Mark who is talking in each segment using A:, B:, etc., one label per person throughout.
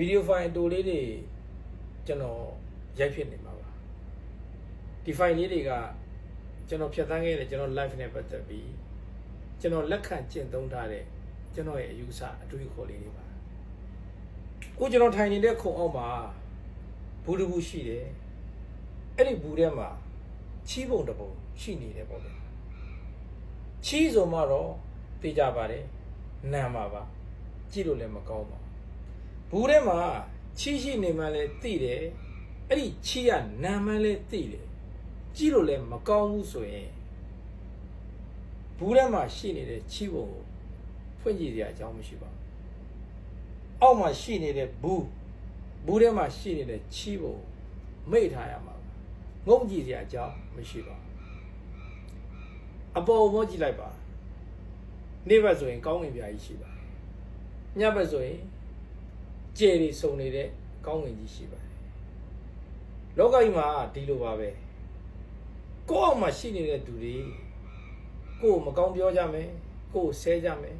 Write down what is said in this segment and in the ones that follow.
A: ဗီဒီယိုဖိုင်အတူလေးတွေကျွန်တော်ရိုက်ဖြစ်နေမှာပါဒီဖိုင်လေးတွေကကျွန်တော်ဖြတ်သန်းခဲ့တဲ့ကျွန်တော် live နဲ့ပတ်သက်ပြီးကျွန်တော်လက်ခံကျင့်သုံးထားတဲ့ကျွန်တော်ရဲ့အယူဆအတွေ့အခေါ်လေးတွေပါအခုကျွန်တော်ထိုင်နေတဲ့ခုံအောက်မှာဘူးတဘူးရှိတယ်အဲ့ဒီဘူးထဲမှာချီးပုံတစ်ပုံရှိနေတယ်ပေါ့ဗျာချီးဆိုမှတော့သိကြပါတယ်နာမှာပါကြည့်လို့လည်းမကောင်းပါ ဘူးဘူးထဲမှာချီရှိနေမှလည်းသိတယ်အဲ့ဒီချီကနာမှန်းလည်းသိတယ်ကြည့်လို့လည်းမကောင်းဘူးဆိုရင်ဘူးထဲမှာရှိနေတဲ့ချီပုံကိုဖွင့်ကြည့်စရာအကြောင်းမရှိပါဘူးအောက်မှာရှိနေတဲ့ဘူးဘူးထဲမှာရှိနေတဲ့ချီပုံမိတ်ထားရမှာပါငုံကြည့်စရာအကြောင်းမရှိပါဘူးအပေါ်ဘောကြည့်လိုက်ပါနေ့ဘက်ဆိုရင်ကောင်းငင်ပြာကြီးရှိပါတယ်ညဘက်ဆိုရင် ကြဲတွေစုံနေတဲ့ကောင်းငင်ကြီးရှိပါတယ်လောကကြီးမှာဒီလိုပါပဲကိုယ့်အောက်မှာရှိနေတဲ့သူတွေကိုယ်မကောင်းပြောကြမယ်ကိုယ်ဆဲကြမယ်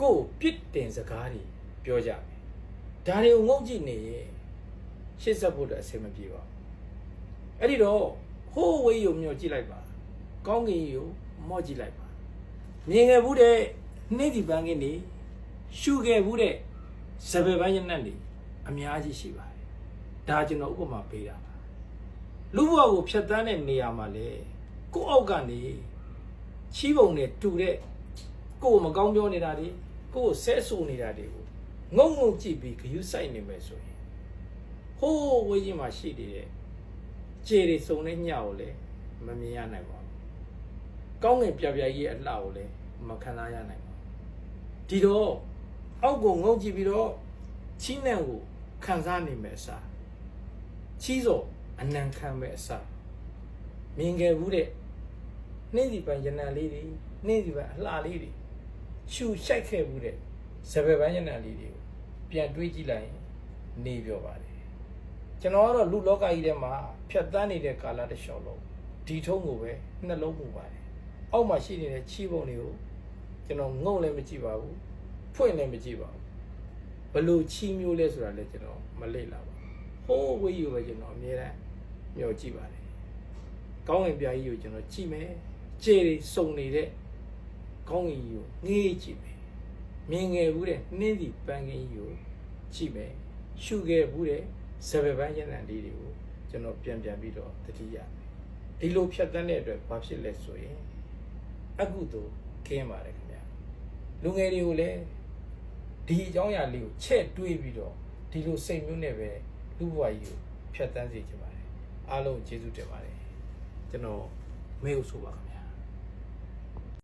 A: ကိုယ်ပြစ်တင်စကားတွေပြောကြမယ်ဒါတွေကိုငုံကြည့်နေရင်ရှစ်ဆက်ဖို့အတွက်အဆင်မပြေပါဘူးအဲ့ဒီတော့ဟိုးဝေးယုံမျောကြည့်လိုက်ပါကောင်းကင်ကြီးကိုမော့ကြည့်လိုက်ပါမြင်ခဲ့ဘူးတဲ့နေ့ဒီပန်းကင်းနေရှုခဲ့ဘူးတဲ့ စပယ်ပိုင်းရနတ်နေအများကြီးရှိပါတယ်ဒါကျွန်တော်ဥပမာပေးတာပါလူဘဝကိုဖြတ်တန်းတဲ့နေရာမှာလေကိုယ့်အောက်ကနေချီးပုံနဲ့တူတဲ့ကိုယ်ကိုမကောင်းပြောနေတာတွေကိုယ်ကိုဆဲဆူနေတာတွေကိုငုံငုံကြည့်ပြီးဂယုစိုက်နေမယ်ဆိုရင်ဟိုးဝေးကြီးမှာရှိနေတဲ့ခြေတွေစုံတဲ့ညကိုလည်းမမြင်ရနိုင်ပါဘူးကောင်းငင်ပြပြကြီးရဲ့အလှကိုလည်းမခံစားရနိုင်ပါဘူးဒီတော့ အောက်ကိုငုံကြည့်ပြီးတော့ချီးနှံကိုခံစားနေမယ်အစားချီးစော်အနံခံမဲ့အစားမြင်ခဲ့ဘူးတဲ့နှင်းစီပန်ရနံလေးတွေနှင်းစီပန်အလှလေးတွေရှူရှိုက်ခဲ့ဘူးတဲ့စပယ်ပန်းရနံလေးတွေကိုပြန်တွေးကြည့်လိုက်ရင်နေပြောပါတယ်ကျွန်တော်ကတော့လူလောကကြီးထဲမှာဖြတ်တန်းနေတဲ့ကာလတစ်လျှောက်လုံးဒီထုံးကိုပဲနှလုံးမူပါတယ်အောက်မှာရှိနေတဲ့ချီးပုံတွေကိုကျွန်တော်ငုံလည်းမကြည့်ပါဘူး ဖွင့်လည်းမကြည့်ပါဘူးဘလို့ချီးမျိုးလဲဆိုတာလည်းကျွန်တော်မလေ့လာပါဘူးဟိုးဝေးယူပဲကျွန်တော်အမြဲတမ်းမျှော်ကြည့်ပါတယ်ကောင်းငင်ပြာကြီးကိုကျွန်တော်ကြည့်မယ်ခြေတွေစုံနေတဲ့ကောင်းငင်ကြီးကိုငေးကြည့်မယ်မြင်ငယ်ဘူးတဲ့နှင်းစီပန်းကင်းကြီးကိုကြည့်မယ်ရှုခဲ့ဘူးတဲ့စပယ်ပန်းရနံလေးတွေကိုကျွန်တော်ပြန်ပြန်ပြီးတော့တတိယမယ်ဒီလိုဖြတ်တန်းတဲ့အတွက်ဘာဖြစ်လဲဆိုရင်အကုသိုလ်ခင်းပါတယ်ခင်ဗျာလူငယ်တွေကိုလည်း ဒီအကြောင်းအရာလေးကိုချက်တွေးပြီးတော့ဒီလိုစိတ်မျိုးနဲ့ပဲလူဘဝကြီးကိုဖြတ်တန်းစေချင်ပါတယ်အားလုံးကျေးဇူးတင်ပါတယ်ကျွန်တော်မေ့ဖို့ဆိုပါခင်ဗျာ